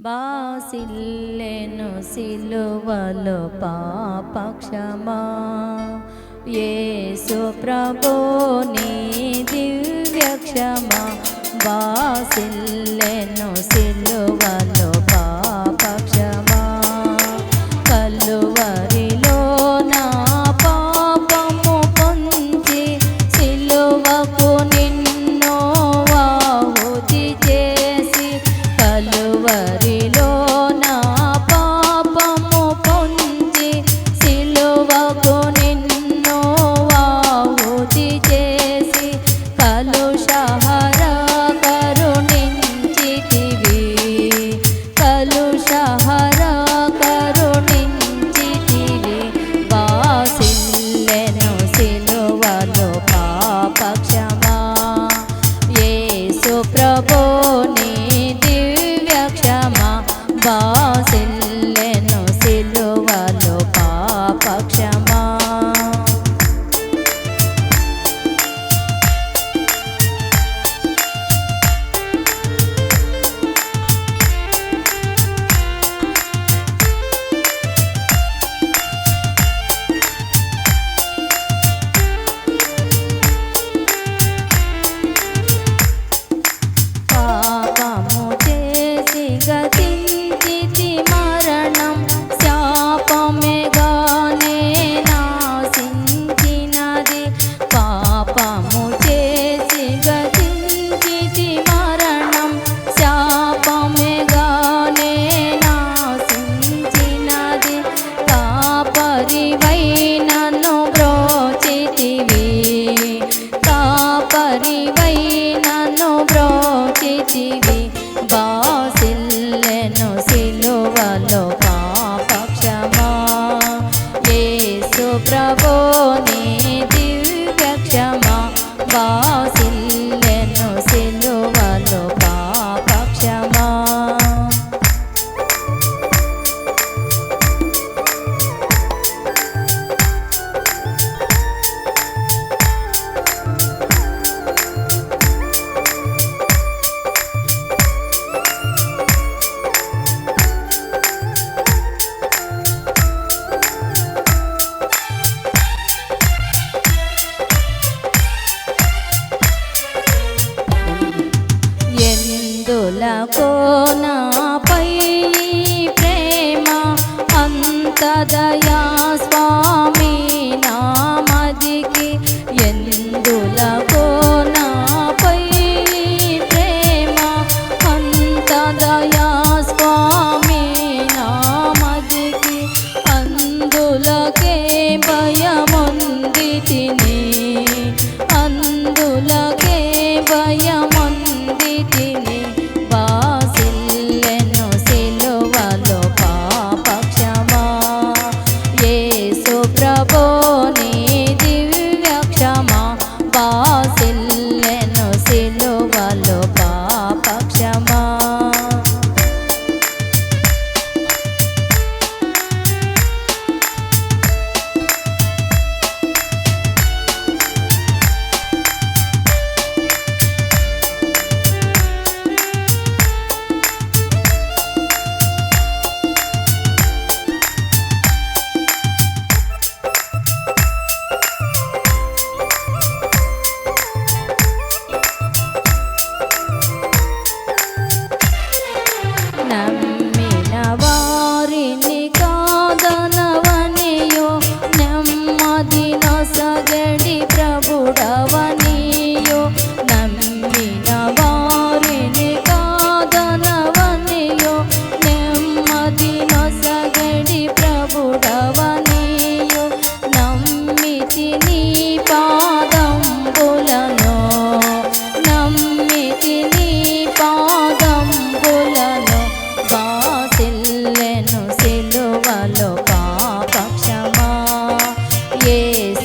బాసిల్లెను సిలువలో పాపక్షమా. యేసు ప్రభో నీ దివ్యక్షమా. బాసిల్ Oh. ಪರಿವೈ ನಾನು ಬ್ರೋಚಿತಿವಿ ಬಾಸಿಲ್ಲೆನು ಸಿಲುವಲು ಪಾಪ ಕ್ಷಮ ಏಸು ಪ್ರಭೋ ನೀ ದಿವ್ಯ ಕ್ಷಮ ಬಾ దొలకోనాపై ప్రేమ అంతదయా